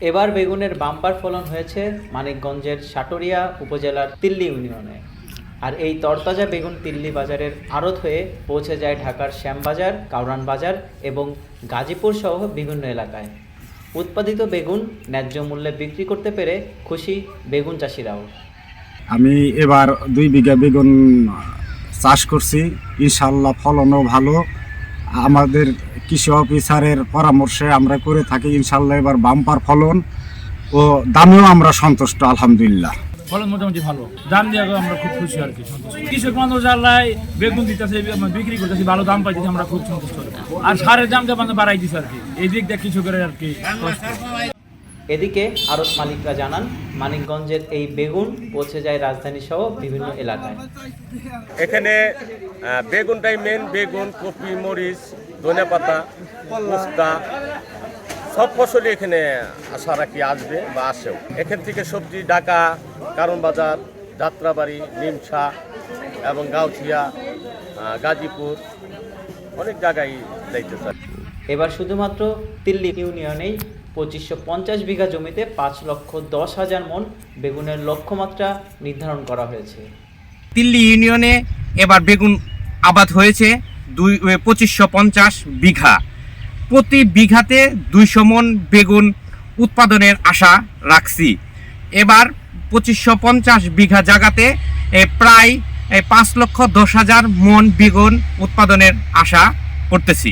এবার বেগুনের বাম্পার ফলন হয়েছে মানিকগঞ্জের সাটুরিয়া উপজেলার তিল্লি ইউনিয়নে। আর এই তরতাজা বেগুন তিল্লি বাজারের আড়ত হয়ে পৌঁছে যায় ঢাকার শ্যামবাজার, কাউরান বাজার এবং গাজীপুর সহ বিভিন্ন এলাকায়। উৎপাদিত বেগুন ন্যায্য মূল্যে বিক্রি করতে পেরে খুশি বেগুন চাষিরাও। আমি এবার দুই বিঘা বেগুন চাষ করছি। ইনশাল্লাহ ফলনও ভালো। আমাদের কৃষি অফিসারের পরামর্শে আমরা করে থাকি, ইনশাল্লাহ এবার বাম্পার ফলন ও দামেও আমরা সন্তুষ্ট, আলহামদুলিল্লাহ। ফলন মোটামুটি ভালো। দাম দিয়ে আমরা খুব খুশি আর কি কৃষক মানুষ আল্লাহ বেগুন দিতেছে বিক্রি করতেছি, ভালো দাম পাইতেছি, আমরা খুব সন্তুষ্ট। আর সারের দামটা মানে বাড়াই দিচ্ছে আর কি। এই দিক দিয়ে কৃষকের আর কি। এদিকে আড়ত মালিকরা জানান মানিকগঞ্জের এই বেগুন পৌঁছে যায় রাজধানী সহ বিভিন্ন এলাকায়। এখানে বেগুনটাই মেন বেগুন কপি মরিচ ধনে পাতা মুস্তা সব ফসলই এখানে আশা রাখি আসবে বা আসেও। এখান থেকে সবজি ঢাকা কারণ বাজার যাত্রাবাড়ি নিমসা এবং গাউছিয়া গাজীপুর অনেক জায়গায় যাইতেছে। এবার শুধুমাত্র তিল্লি ইউনিয়নেই পঁচিশশো পঞ্চাশ বিঘা জমিতে পাঁচ লক্ষ দশ হাজার মন বেগুনের লক্ষ্যমাত্রা নির্ধারণ করা হয়েছে। দিল্লি ইউনিয়নে এবার বেগুন আবাদ হয়েছে দুই পঁচিশশো পঞ্চাশ বিঘা। প্রতি বিঘাতে দুইশো মন বেগুন উৎপাদনের আশা রাখছি। এবার পঁচিশশো পঞ্চাশ বিঘা জায়গাতে প্রায় পাঁচ লক্ষ দশ হাজার মন বেগুন উৎপাদনের আশা করতেছি।